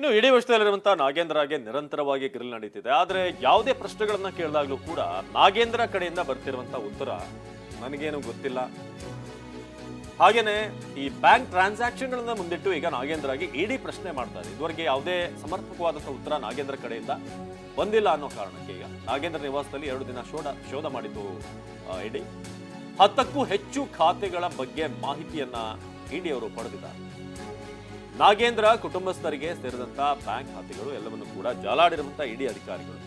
ಇನ್ನು ಇಡೀ ವರ್ಷದಲ್ಲಿರುವಂತಹ ನಾಗೇಂದ್ರಗೆ ನಿರಂತರವಾಗಿ ಗ್ರಿಲ್ ನಡೀತಿದೆ. ಆದ್ರೆ ಯಾವುದೇ ಪ್ರಶ್ನೆಗಳನ್ನ ಕೇಳಿದಾಗಲೂ ಕೂಡ ನಾಗೇಂದ್ರ ಕಡೆಯಿಂದ ಬರ್ತಿರುವಂತಹ ಉತ್ತರ ನನಗೇನು ಗೊತ್ತಿಲ್ಲ. ಹಾಗೇನೆ ಈ ಬ್ಯಾಂಕ್ ಟ್ರಾನ್ಸಾಕ್ಷನ್ಗಳನ್ನ ಮುಂದಿಟ್ಟು ಈಗ ನಾಗೇಂದ್ರಗೆ ಇಡಿ ಪ್ರಶ್ನೆ ಮಾಡ್ತಾರೆ ಇದುವರೆಗೆ ಯಾವುದೇ ಸಮರ್ಪಕವಾದಂತಹ ಉತ್ತರ ನಾಗೇಂದ್ರ ಕಡೆಯಿಂದ ಬಂದಿಲ್ಲ ಅನ್ನೋ ಕಾರಣಕ್ಕೆ ಈಗ ನಾಗೇಂದ್ರ ನಿವಾಸದಲ್ಲಿ ಎರಡು ದಿನ ಶೋಧ ಶೋಧ ಮಾಡಿದ್ದು ಇಡಿ. ಹತ್ತಕ್ಕೂ ಹೆಚ್ಚು ಖಾತೆಗಳ ಬಗ್ಗೆ ಮಾಹಿತಿಯನ್ನ ಇಡಿ ಅವರು ಪಡೆದಿದ್ದಾರೆ. ನಾಗೇಂದ್ರ ಕುಟುಂಬಸ್ಥರಿಗೆ ಸೇರಿದಂತ ಬ್ಯಾಂಕ್ ಖಾತೆಗಳು ಎಲ್ಲವನ್ನು ಕೂಡ ಜಾಲಾಡಿರುವಂತಹ ಇಡಿ ಅಧಿಕಾರಿಗಳು.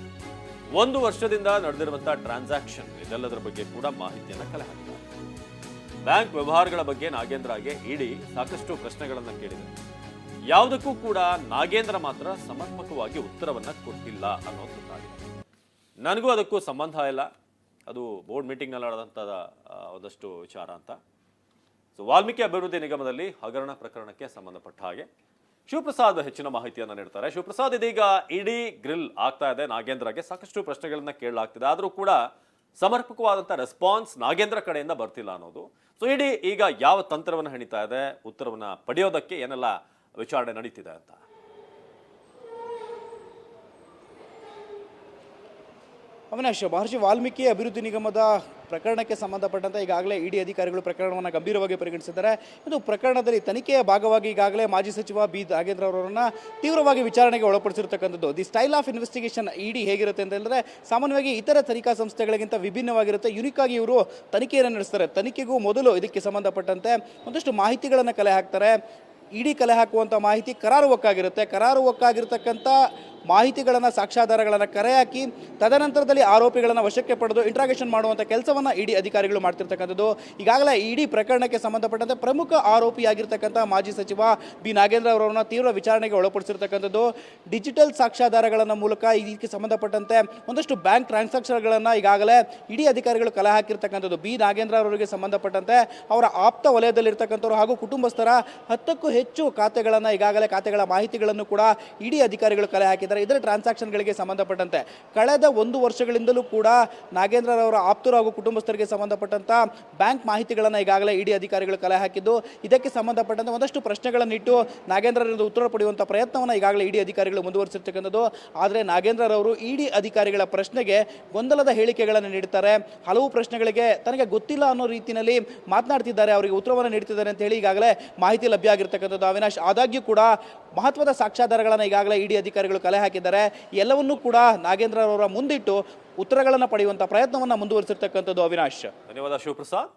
ಒಂದು ವರ್ಷದಿಂದ ನಡೆದಿರುವಂತಹ ಟ್ರಾನ್ಸಾಕ್ಷನ್, ಇದೆಲ್ಲದರ ಬಗ್ಗೆ ಕೂಡ ಮಾಹಿತಿಯನ್ನು ಕಲೆ ಹಾಕಿದ್ದಾರೆ. ಬ್ಯಾಂಕ್ ವ್ಯವಹಾರಗಳ ಬಗ್ಗೆ ನಾಗೇಂದ್ರಗೆ ಇಡಿ ಸಾಕಷ್ಟು ಪ್ರಶ್ನೆಗಳನ್ನು ಕೇಳಿದೆ. ಯಾವುದಕ್ಕೂ ಕೂಡ ನಾಗೇಂದ್ರ ಮಾತ್ರ ಸಮರ್ಪಕವಾಗಿ ಉತ್ತರವನ್ನ ಕೊಟ್ಟಿಲ್ಲ ಅನ್ನೋದು ನನಗೂ ಅದಕ್ಕೂ ಸಂಬಂಧ ಇಲ್ಲ. ಅದು ಬೋರ್ಡ್ ಮೀಟಿಂಗ್ನಲ್ಲಿ ಆಡದಂಥ ಒಂದಷ್ಟು ವಿಚಾರ ಅಂತ. ಸೊ ವಾಲ್ಮೀಕಿ ಅಭಿವೃದ್ಧಿ ನಿಗಮದಲ್ಲಿ ಹಗರಣ ಪ್ರಕರಣಕ್ಕೆ ಸಂಬಂಧಪಟ್ಟ ಹಾಗೆ. ಶಿವಪ್ರಸಾದ್ ಹೆಚ್ಚಿನ ಮಾಹಿತಿಯನ್ನು ನೀಡ್ತಾರೆ. ಶಿವಪ್ರಸಾದ್ ಇದೀಗ ಇಡೀ ಗ್ರಿಲ್ ಆಗ್ತಾ ಇದೆ. ನಾಗೇಂದ್ರಗೆ ಸಾಕಷ್ಟು ಪ್ರಶ್ನೆಗಳನ್ನ ಕೇಳಲಾಗ್ತಿದೆ. ಆದರೂ ಕೂಡ ಸಮರ್ಪಕವಾದಂಥ ರೆಸ್ಪಾನ್ಸ್ ನಾಗೇಂದ್ರ ಕಡೆಯಿಂದ ಬರ್ತಿಲ್ಲ ಅನ್ನೋದು. ಸೊ ಇಡೀ ಈಗ ಯಾವ ತಂತ್ರವನ್ನು ಹೆಣಿತಾ ಇದೆ, ಉತ್ತರವನ್ನು ಪಡೆಯೋದಕ್ಕೆ ಏನೆಲ್ಲ ವಿಚಾರಣೆ ನಡೀತಿದೆ ಅಂತ. ಅವಿನಾಶ್ ಮಹರ್ಷಿ ವಾಲ್ಮೀಕಿ ಅಭಿವೃದ್ಧಿ ನಿಗಮದ ಪ್ರಕರಣಕ್ಕೆ ಸಂಬಂಧಪಟ್ಟಂತೆ ಈಗಾಗಲೇ ಇಡಿ ಅಧಿಕಾರಿಗಳು ಪ್ರಕರಣವನ್ನು ಗಂಭೀರವಾಗಿ ಪರಿಗಣಿಸಿದ್ದಾರೆ. ಇದು ಪ್ರಕರಣದಲ್ಲಿ ತನಿಖೆಯ ಭಾಗವಾಗಿ ಈಗಾಗಲೇ ಮಾಜಿ ಸಚಿವ ಬಿ ನಾಗೇಂದ್ರ ಅವರನ್ನು ತೀವ್ರವಾಗಿ ವಿಚಾರಣೆಗೆ ಒಳಪಡಿಸಿರ್ತಕ್ಕಂಥದ್ದು. The style of investigation ED ಹೇಗಿರುತ್ತೆ ಅಂತ ಹೇಳಿದ್ರೆ, ಸಾಮಾನ್ಯವಾಗಿ ಇತರ ತನಿಖಾ ಸಂಸ್ಥೆಗಳಿಗಿಂತ ವಿಭಿನ್ನವಾಗಿರುತ್ತೆ. ಯುನಿಕ್ ಆಗಿ ಇವರು ತನಿಖೆಯನ್ನು ನಡೆಸ್ತಾರೆ. ತನಿಖೆಗೂ ಮೊದಲು ಇದಕ್ಕೆ ಸಂಬಂಧಪಟ್ಟಂತೆ ಒಂದಷ್ಟು ಮಾಹಿತಿಗಳನ್ನು ಕಲೆ ಹಾಕ್ತಾರೆ. ಇಡಿ ಕಲೆ ಹಾಕುವಂಥ ಮಾಹಿತಿ ಕರಾರುವಕ್ಕಾಗಿರುತ್ತೆ. ಕರಾರುವಕ್ಕಾಗಿರ್ತಕ್ಕಂಥ ಮಾಹಿತಿಗಳನ್ನು, ಸಾಕ್ಷ್ಯಾಧಾರಗಳನ್ನು ಕರೆ ಹಾಕಿ ತದನಂತರದಲ್ಲಿ ಆರೋಪಿಗಳನ್ನು ವಶಕ್ಕೆ ಪಡೆದು ಇಂಟ್ರಾಗೇಷನ್ ಮಾಡುವಂಥ ಕೆಲಸವನ್ನು ಇಡಿ ಅಧಿಕಾರಿಗಳು ಮಾಡ್ತಿರ್ತಕ್ಕಂಥದ್ದು. ಈಗಾಗಲೇ ಇಡಿ ಪ್ರಕರಣಕ್ಕೆ ಸಂಬಂಧಪಟ್ಟಂತೆ ಪ್ರಮುಖ ಆರೋಪಿಯಾಗಿರ್ತಕ್ಕಂಥ ಮಾಜಿ ಸಚಿವ ಬಿ. ನಾಗೇಂದ್ರ ಅವರನ್ನು ತೀವ್ರ ವಿಚಾರಣೆಗೆ ಒಳಪಡಿಸಿರ್ತಕ್ಕಂಥದ್ದು. ಡಿಜಿಟಲ್ ಸಾಕ್ಷ್ಯಾಧಾರಗಳನ್ನು ಮೂಲಕ ಇದಕ್ಕೆ ಸಂಬಂಧಪಟ್ಟಂತೆ ಒಂದಷ್ಟು ಬ್ಯಾಂಕ್ ಟ್ರಾನ್ಸಾಕ್ಷನ್ಗಳನ್ನು ಈಗಾಗಲೇ ಇಡಿ ಅಧಿಕಾರಿಗಳು ಕಲೆ ಹಾಕಿರ್ತಕ್ಕಂಥದ್ದು. ಬಿ. ನಾಗೇಂದ್ರ ಅವರಿಗೆ ಸಂಬಂಧಪಟ್ಟಂತೆ ಅವರ ಆಪ್ತ ವಲಯದಲ್ಲಿರ್ತಕ್ಕಂಥವ್ರು ಹಾಗೂ ಕುಟುಂಬಸ್ಥರ ಹತ್ತಕ್ಕೂ ಹೆಚ್ಚು ಖಾತೆಗಳನ್ನು, ಈಗಾಗಲೇ ಖಾತೆಗಳ ಮಾಹಿತಿಗಳನ್ನು ಕೂಡ ಇಡಿ ಅಧಿಕಾರಿಗಳು ಕಲೆ ಹಾಕಿದ್ದಾರೆ. ಇದರ ಟ್ರಾನ್ಸಾಕ್ಷನ್ಗಳಿಗೆ ಸಂಬಂಧಪಟ್ಟಂತೆ ಕಳೆದ ಒಂದು ವರ್ಷಗಳಿಂದಲೂ ಕೂಡ ನಾಗೇಂದ್ರರವರ ಆಪ್ತರು ಹಾಗೂ ಕುಟುಂಬಸ್ಥರಿಗೆ ಸಂಬಂಧಪಟ್ಟಂತ ಬ್ಯಾಂಕ್ ಮಾಹಿತಿಗಳನ್ನು ಈಗಾಗಲೇ ಇಡಿ ಅಧಿಕಾರಿಗಳು ಕಲೆ ಹಾಕಿದ್ದು, ಇದಕ್ಕೆ ಸಂಬಂಧಪಟ್ಟಂತೆ ಒಂದಷ್ಟು ಪ್ರಶ್ನೆಗಳನ್ನಿಟ್ಟು ನಾಗೇಂದ್ರರಿಂದ ಉತ್ತರ ಪಡೆಯುವಂಥ ಪ್ರಯತ್ನವನ್ನು ಈಗಾಗಲೇ ಇಡಿ ಅಧಿಕಾರಿಗಳು ಮುಂದುವರಿಸಿರ್ತಕ್ಕಂಥದ್ದು. ಆದರೆ ನಾಗೇಂದ್ರರವರು ಇಡಿ ಅಧಿಕಾರಿಗಳ ಪ್ರಶ್ನೆಗೆ ಗೊಂದಲದ ಹೇಳಿಕೆಗಳನ್ನು ನೀಡುತ್ತಾರೆ ಹಲವು ಪ್ರಶ್ನೆಗಳಿಗೆ ತನಗೆ ಗೊತ್ತಿಲ್ಲ ಅನ್ನೋ ರೀತಿಯಲ್ಲಿ ಮಾತನಾಡ್ತಿದ್ದಾರೆ. ಅವರಿಗೆ ಉತ್ತರವನ್ನು ನೀಡ್ತಿದ್ದಾರೆ ಅಂತ ಹೇಳಿ ಈಗಾಗಲೇ ಮಾಹಿತಿ ಲಭ್ಯ ಆಗಿರ್ತಕ್ಕಂಥದ್ದು ಅವಿನಾಶ್, ಆದಾಗ್ಯೂ ಕೂಡ ಮಹತ್ವದ ಸಾಕ್ಷ್ಯಾಧಾರಗಳನ್ನು ಈಗಾಗಲೇ ಇಡಿ ಅಧಿಕಾರಿಗಳು ಕಲೆ ಹಾಕಿದ್ದಾರೆ. ಎಲ್ಲವನ್ನೂ ಕೂಡ ನಾಗೇಂದ್ರ ಅವರ ಮುಂದಿಟ್ಟು ಉತ್ತರಗಳನ್ನು ಪಡೆಯುವಂಥ ಪ್ರಯತ್ನವನ್ನು ಮುಂದುವರಿಸಿರ್ತಕ್ಕಂಥದ್ದು ಅವಿನಾಶ್. ಧನ್ಯವಾದ ಶಿವಪ್ರಸಾದ್.